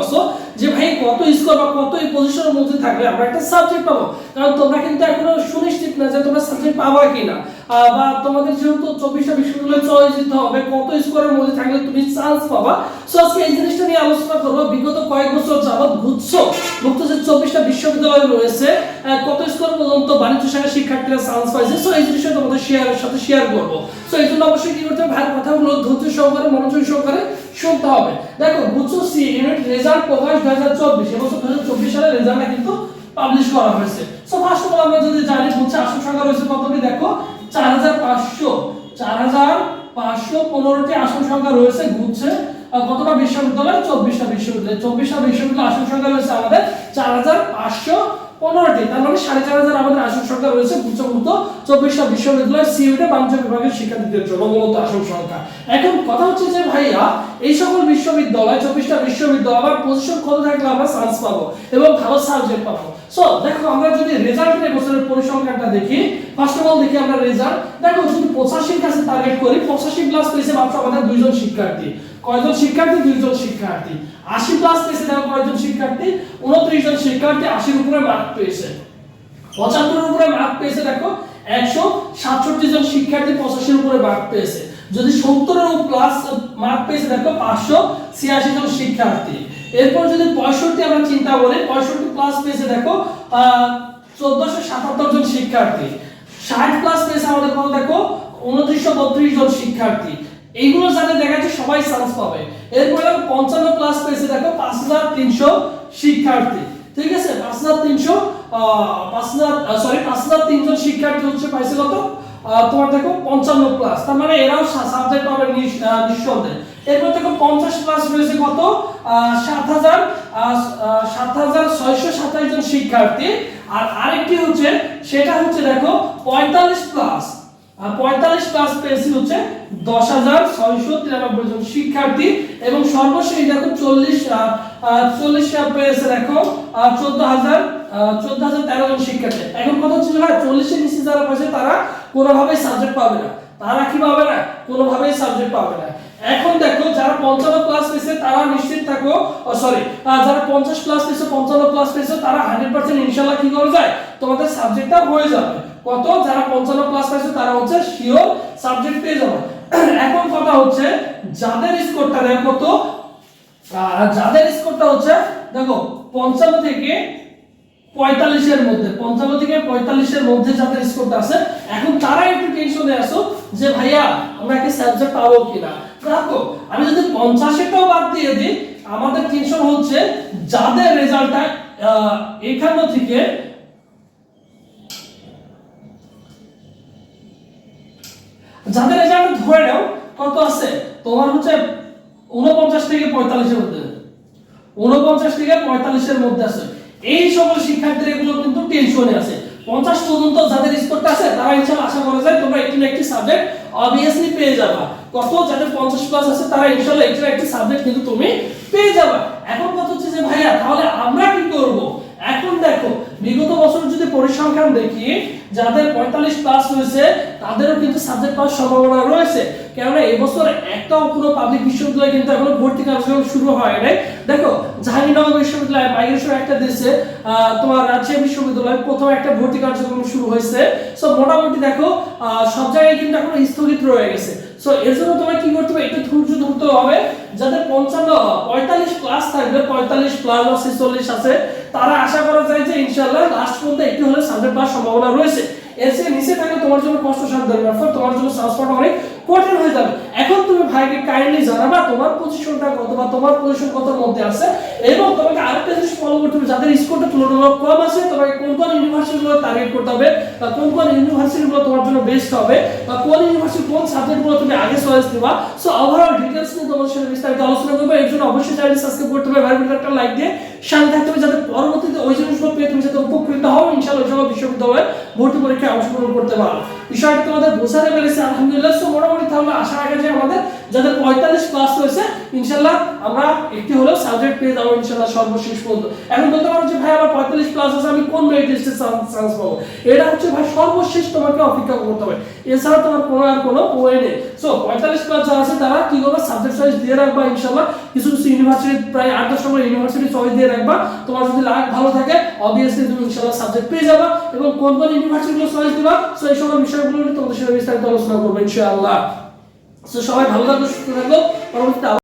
আসো যে ভাই কত স্কোর বা কত এই পজিশনের মধ্যে থাকবে আমরা একটা সাবজেক্ট পাবো। কারণ তোমরা কিন্তু এখনও সুনিশ্চিত না যে তোমরা সাবজেক্ট পাবা কিনা। বা তোমাদের যেহেতু চব্বিশটা বিশ্ববিদ্যালয়ে চয়েস দিতে হবে, কত স্কোরের মধ্যে থাকলে তুমি চান্স পাবা? সো আজকে এই জিনিসটা নিয়ে আলোচনা করব। বিগত কয়েক বছর যাবত গুচ্ছ মুক্ত যে চব্বিশটা বিশ্ববিদ্যালয় রয়েছে কত স্কোর পর্যন্ত বাণিজ্য শাখার শিক্ষার্থীরা চান্স পাইছে? সো এই জিনিসটা তোমাদের শেয়ারের সাথে শেয়ার করব। সো এই জন্য অবশ্যই কি করতে হবে? ভাইয়ের কথাগুলো ধৈর্য সহকারে, মনোযোগ সহকারে শুনতে হবে। দেখো, গুচ্ছ সি ইউনিট রেজাল্ট প্রকাশ দু হাজার চব্বিশ, এবছর দু হাজার চব্বিশ সালের রেজাল্টটা কিন্তু পাবলিশ করা হয়েছে। সো ফার্স্ট অফ অল আমরা যদি জানি, গুচ্ছে আসন সংখ্যা রয়েছে কতটি? দেখো চার হাজার পাঁচশো, চার হাজার পাঁচশো পনেরোটি আসন সংখ্যা রয়েছে, ঘুরছে। কতটা বিশ্ববিদ্যালয়? চব্বিশটা বিশ্ববিদ্যালয়। চব্বিশটা বিশ্ববিদ্যালয় আসন সংখ্যা রয়েছে আমাদের চার হাজার পাঁচশো পনেরোটি তার মানে সাড়ে চার হাজার আমাদের আসন সংখ্যা রয়েছে গুচ্ছমুক্ত চব্বিশটা বিশ্ববিদ্যালয় সিইউটে বাণিজ্য বিভাগের শিক্ষার্থীদের জন্য মূলত আসন সংখ্যা। এখন কথা হচ্ছে যে ভাইয়া, এই সকল বিশ্ববিদ্যালয়, চব্বিশটা বিশ্ববিদ্যালয়, আবার পজিশন কত থাকলে আমরা চান্স পাবো এবং ভালো সাবজেক্ট পাবো? সো দেখো, আমরা যদি রেজাল্টের বছরের পরিসংখ্যানটা দেখি ফার্স্ট অফ অল দেখি আমরা রেজাল্ট দেখো, যদি পঁচাশির কাছে টার্গেট করি, পঁচাশি প্লাস পেয়েছে মাত্র আমাদের দুইজন শিক্ষার্থী। কয়জন শিক্ষার্থী? দুইজন শিক্ষার্থী। আশি প্লাস পেয়েছে দেখো কয়জন শিক্ষার্থী? উনত্রিশ জন শিক্ষার্থী আশির উপরে মার্ক পেয়েছে। পঁচাত্তরের উপরে মার্ক পেয়েছে দেখো, একশো সাতষট্টি জন শিক্ষার্থী পঁচাশির উপরে মার্ক পেয়েছে। যদি সত্তরের প্লাস মার্ক পেয়েছে দেখো, পাঁচশো ছিয়াশি জন শিক্ষার্থী। এরপর যদি পঁয়ষট্টি আমরা চিন্তা করি, পঁয়ষট্টি প্লাস পেয়েছে দেখো চোদ্দশো সাতাত্তর জন শিক্ষার্থী। ষাট প্লাস পেয়েছে আমাদের কত দেখো, উনত্রিশশো বত্রিশ জন শিক্ষার্থী। এইগুলো যাতে দেখা যাচ্ছে সবাই চান্স পাবে। এরপরে পঞ্চান্ন প্লাস পেয়েছে, দেখো পাঁচ হাজার তিনশো শিক্ষার্থী। ঠিক আছে? পাঁচ হাজার তিনশো পাঁচ হাজার সরি পাঁচ হাজার তিনজন শিক্ষার্থী হচ্ছে পাইছে কত? তোমার দেখো পঞ্চান্ন প্লাস তার মানে এরাও সাবজেক্ট পাবে নিঃসন্দেহে। এরপর দেখো পঞ্চাশ প্লাস রয়েছে কত? সাত হাজার সাত হাজার ছয়শো সাতাশ জন শিক্ষার্থী। আর আরেকটি হচ্ছে, সেটা হচ্ছে দেখো পঁয়তাল্লিশ প্লাস পঁয়তাল্লিশ প্লাস পেয়েছি হচ্ছে দশ হাজার ছয়শো তিরানব্বই জন শিক্ষার্থী এবং সর্বশেষ দেখো চল্লিশ চল্লিশ পেয়েছে দেখো চোদ্দ হাজার চোদ্দ হাজার তেরো জন শিক্ষার্থী। এখন কথা হচ্ছে ভাই, চল্লিশের নিচে যারা পাচ্ছে তারা কোনোভাবেই সাবজেক্ট পাবে না। তারা কি পাবে না? কোনোভাবেই সাবজেক্ট পাবে না। এখন দেখো যারা পঞ্চান্ন প্লাস পেয়েছে তারা নিশ্চিত থাকো সরি যারা পঞ্চাশ প্লাস পেয়েছে পঞ্চান্ন প্লাস পেয়েছে তারা হান্ড্রেড পার্সেন্ট ইনশাল্লাহ কি করে যায়? তোমাদের সাবজেক্টটা হয়ে যাবে। কত? যারা পঞ্চান্ন প্লাস পেয়েছে তারা হচ্ছে শিওর সাবজেক্ট পেয়ে যাবে। এখন কথা হচ্ছে যাদের স্কোরটা দেখো আহ, যাদের স্কোরটা হচ্ছে দেখো পঞ্চান্ন থেকে পঁয়তাল্লিশের মধ্যে পঞ্চান্ন থেকে পঁয়তাল্লিশের মধ্যে যাদের স্কোরটা আছে এখন তারা একটু টেনশনে আসো যে ভাইয়া, আমরা কি সাবজেক্ট পাবো কিনা? দেখো, আমি যদি পঞ্চাশেরটাও বাদ দিয়ে দিই, আমাদের টেনশন হচ্ছে যাদের রেজাল্টটা এখান থেকে যাদের রেজাল্ট ধরে নাও, কত আছে? তোমার হচ্ছে উনপঞ্চাশ থেকে পঁয়তাল্লিশের মধ্যে। উনপঞ্চাশ থেকে পঁয়তাল্লিশের মধ্যে আছে। এই সকল শিক্ষার্থীরা এগুলো কিন্তু টেনশনে আছে। পঞ্চাশ পর্যন্ত যাদের স্কোরটা আছে, তারা ইনশাল্লাহ আশা করা যায় তোমরা একটি না একটি সাবজেক্ট অবভিয়াসলি পেয়ে যাবা। কত যাদের পঞ্চাশ প্লাস আছে, তারা ইনশাল্লাহ একটি না একটি সাবজেক্ট কিন্তু তুমি পেয়ে যাবা। এখন কথা হচ্ছে যে, ভাইয়া, তাহলে আমরা কি করব? এখন দেখো, বিগত বছর যদি পরিসংখ্যান দেখি, যাদের পঁয়তাল্লিশ প্লাস হয়েছে, তাদেরও কিন্তু সাবজেক্ট পাওয়ার সম্ভাবনা রয়েছে। কেননা, এবছর একটাও কোনো পাবলিক বিশ্ববিদ্যালয় কিন্তু এখনও ভর্তি কার্যক্রম শুরু হয় নাই। দেখো জাহাঙ্গীরনগর বিশ্ববিদ্যালয় মাইগ্রেশন একটা আহ, তোমার রাজশাহী বিশ্ববিদ্যালয় প্রথম একটা ভর্তি কার্যক্রম শুরু হয়েছে। সো মোটামুটি দেখো সব জায়গায় কিন্তু এখন স্থগিত রয়ে গেছে। সো এর জন্য তোমার কি করতে হবে? একটু ধৈর্য ধরতে হবে। যাদের পঞ্চান্ন, পঁয়তাল্লিশ প্লাস থাকবে, পঁয়তাল্লিশ প্লাস বা আছে, তারা আশা করা যায় যে ইনশাল্লাহ লাস্ট পর্যন্ত একটু হলে সাবজেক্ট পাওয়ার সম্ভাবনা রয়েছে। এর চেয়ে নিচে থাকলে তোমার জন্য তোমার জন্য অনেক কঠিন হয়ে যাবে। এখন তুমি ভাইকে কাইন্ডলি জানাবা, তোমার পজিশনটা কত বা তোমার পজিশন মধ্যে আছে, এবং তোমাকে আরেকটা জিনিস ফলো করতে হবে, যাদের স্কোরটা তুলনামূলক কম আছে, তোমাকে কোন কোন ইউনিভার্সিটিগুলো টার্গেট করতে হবে, বা কোন কোন ইউনিভার্সিটিগুলো তোমার জন্য বেস্ট হবে, বা কোন ইউনিভার্সিটি কোন সাবজেক্টগুলো তুমি আগে চয়েস দিবা। সো ওভারঅল ডিটেইলস নিয়ে তোমার সাথে বিস্তারিত আলোচনা করব, এর জন্য অবশ্যই সাবস্ক্রাইব করতে হবে একটা লাইক দিয়ে থাকতে হবে যাতে পরবর্তীতে ওই জন্য পেয়ে তুমি যাতে উপকৃত হও ইনশাআল্লাহ বিশ্ববিদ্যালয়ে ভর্তি পরীক্ষায় অংশগ্রহণ করতে পারো। বিষয়টা তোমাদের বোঝাতে পেরেছে, আলহামদুলিল্লাহ। সো মোটামুটি তাহলে আশা রাখা যায় আমাদের, যাদের পঁয়তাল্লিশ ক্লাস হয়েছে, ইনশাল্লাহ আমরা একটি হলেও সাবজেক্ট পেয়ে যাব, ইনশাল্লাহ সর্বশেষ পর্যন্ত। এখন বলতে পারো যে, ভাই, আমার পঁয়তাল্লিশ প্লাস আছে আমি কোন মেরিট লিস্টে চান্স পাবো? এটা হচ্ছে, ভাই, সর্বশেষ তোমাকে অপেক্ষা করতে হবে। এছাড়া তোমার কোনো আর কোনো ওয়ে নেই। সো পঁয়তাল্লিশ প্লাস যারা আছে, তারা কি করবে? সাবজেক্ট চয়েস দিয়ে রাখবা, ইনশাল্লাহ। কিছু কিছু ইউনিভার্সিটি প্রায় আট দশ নম্বর ইউনিভার্সিটি চয়েস দিয়ে রাখবা। তোমার যদি লাগ ভালো থাকে অবভিয়াসলি তুমি ইনশাল্লাহ সাবজেক্ট পেয়ে যাবা। এবং কোন কোন ইউনিভার্সিটিগুলো চয়েস দিবা? সো এই সকল বিষয়গুলো নিয়ে তোমাদের সাথে বিস্তারিত আলোচনা করব ইনশাআল্লাহ। সবাই ভালো থাকো সুস্থ থাকো। পরবর্তীতে